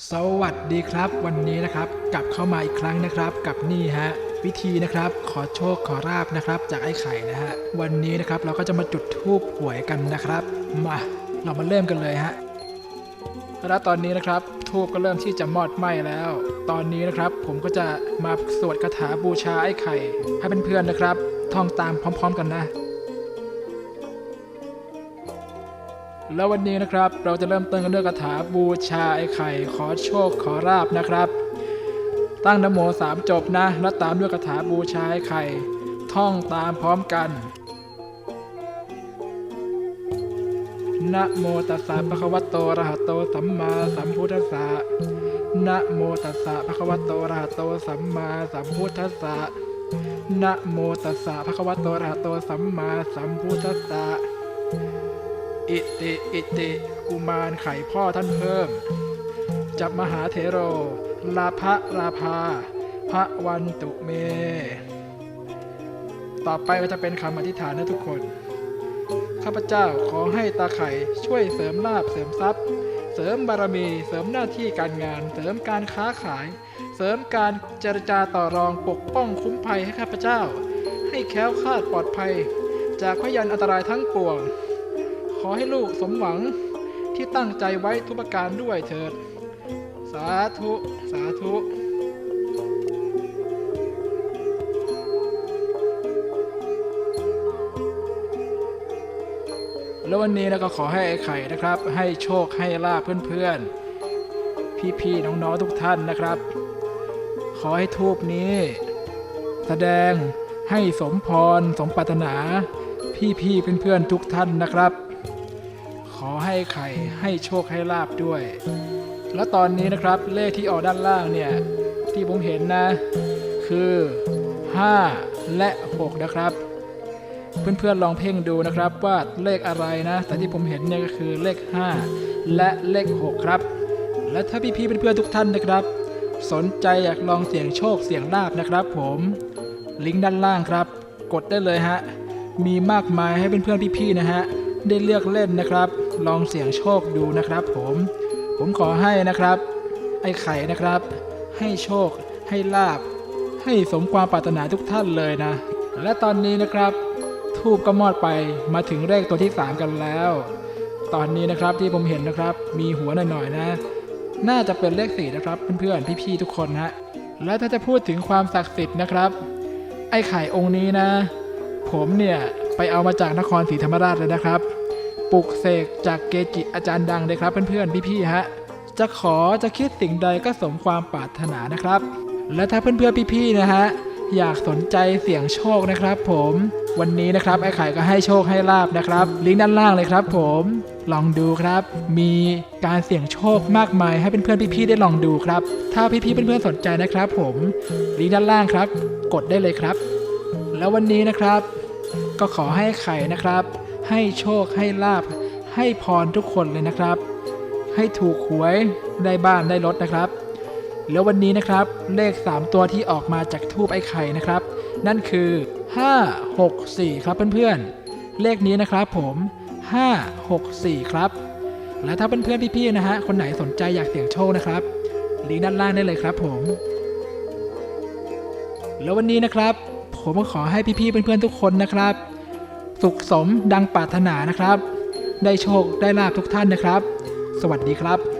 สวัสดีครับ วันนี้นะครับกลับเข้ามาอีกครั้งนะครับ กับนี่ฮะวิธีนะครับ ขอโชคขอราบนะครับ จากไอ้ไข่นะฮะวันนี้นะครับเราก็จะมาจุดธูปหวยกันนะครับ มาเรามาเริ่มกันเลยฮะแล้วตอนนี้นะครับธูปก็เริ่มที่จะมอดไหม้แล้ว ตอนนี้นะครับผมก็จะมาสวดคาถาบูชาไอ้ไข่ ให้เพื่อนๆนะครับ ท่องตามพร้อม ๆ กันนะ แล้ววันนี้นะครับเราจะเริ่มต้นกันด้วยคาถาบูชาไอ้ไข่ขอโชคขอราบนะครับ ตั้งนโมสามจบนะ แล้วตามด้วยคาถาบูชาไอ้ไข่ท่องตามพร้อมกันนะโมตัสสะภะคะวะโตอะระหะโตสัมมาสัมพุทธัสสะนะโมตัสสะภะคะวะโตอะระหะโตสัมมาสัมพุทธัสสะนะโมตัสสะภะคะวะโตอะระหะโตสัมมาสัมพุทธัสสะ อิติอิติกุมารไข่พ่อท่านเพิ่ม จับมหาเถโร ลาภะราภาพระวันตุเม ต่อไปก็จะเป็นคำอธิษฐานนะทุกคน ข้าพเจ้าขอให้ตาไข่ช่วยเสริมลาบเสริมทรัพย์ เสริมบารมี เสริมหน้าที่การงาน เสริมการค้าขาย เสริมการเจรจาต่อรองปกป้องคุ้มภัยให้ข้าพเจ้า ให้แค้วคลาดปลอดภัย จากพยันอันตรายทั้งปวง อให้ลูกสมหวังที่ตั้งใจไว้ทุกประการด้วยเถิด สาธุ สาธุแล้ววันนี้นะก็ขอให้ไอ้ไข่นะครับ ให้โชคให้ลาบเพื่อนๆ พี่ๆ น้องๆ ทุกท่านนะครับ ขอให้ทูปนี้ แสดงให้สมพร สมปรารถนา พี่ๆ เพื่อนๆ ทุกท่านนะครับ อให้ไข่ให้โชคให้ลาบด้วย แล้วตอนนี้นะครับเลขที่ออกด้านล่างเนี่ยที่ผมเห็นนะ คือ 5 และ 6 นะครับ เพื่อนๆลองเพ่งดูนะครับว่าเลขอะไรนะ แต่ที่ผมเห็นเนี่ยก็คือเลข 5 และเลข 6 ครับ และถ้าพี่ๆเพื่อนๆทุกท่านนะครับ สนใจอยากลองเสี่ยงโชคเสี่ยงลาบนะครับ ผมลิงก์ด้านล่างครับ กดได้เลยฮะมีมากมายให้เพื่อนๆพี่ๆนะฮะ ได้เลือกเล่นนะครับ ลองเสี่ยงโชคดูนะครับผม ผมขอให้นะครับ ไอ้ไข่นะครับ ให้โชค ให้ลาบ ให้สมความปรารถนาทุกท่านเลยนะ และตอนนี้นะครับทูบก็มอดไปมาถึงเลขตัวที่ 3 กันแล้ว ตอนนี้นะครับที่ผมเห็นนะครับ มีหัวหน่อยๆนะ น่าจะเป็นเลขสี่นะครับเพื่อนๆพี่ๆทุกคนฮะและถ้าจะพูดถึงความศักดิ์สิทธิ์นะครับ ไอ้ไข่องค์นี้นะ ผมเนี่ยไปเอามาจากนครศรีธรรมราชเลยนะครับ ปลุกเสกจากเกจิอาจารย์ดังเลยครับเพื่อนๆพี่ๆฮะจะขอจะคิดสิ่งใดก็สมความปรารถนานะครับ และถ้าเพื่อนๆพี่ๆนะฮะอยากสนใจเสี่ยงโชคนะครับ ผมวันนี้นะครับไอ้ไข่ก็ให้โชคให้ลาบนะครับ ลิงก์ด้านล่างเลยครับผมลองดูครับ มีการเสี่ยงโชคมากมายให้เพื่อนๆพี่ๆได้ลองดูครับ ถ้าพี่ๆเพื่อนๆสนใจนะครับ ผมลิงก์ด้านล่างครับ กดได้เลยครับ แล้ววันนี้นะครับ ก็ขอให้ไข่นะครับ ให้โชคให้ลาบ ให้พรทุกคนเลยนะครับ ให้ถูกหวยได้บ้านได้รถนะครับ แล้ววันนี้นะครับเลข 3 ตัวที่ออกมาจากทูบไอ้ไข่นะครับ นั่นคือ 5 6 4 ครับเพื่อนๆ เลขนี้นะครับผม 5 6 4 ครับ และถ้าเพื่อนๆพี่ๆนะฮะคนไหนสนใจอยากเสี่ยงโชคนะครับลิงก์ด้านล่างได้เลยครับผม แล้ววันนี้นะครับ ผมขอให้พี่ๆเพื่อนๆทุกคนนะครับ สุขสมดังปรารถนานะครับ ได้โชคได้ลาบทุกท่านนะครับ สวัสดีครับ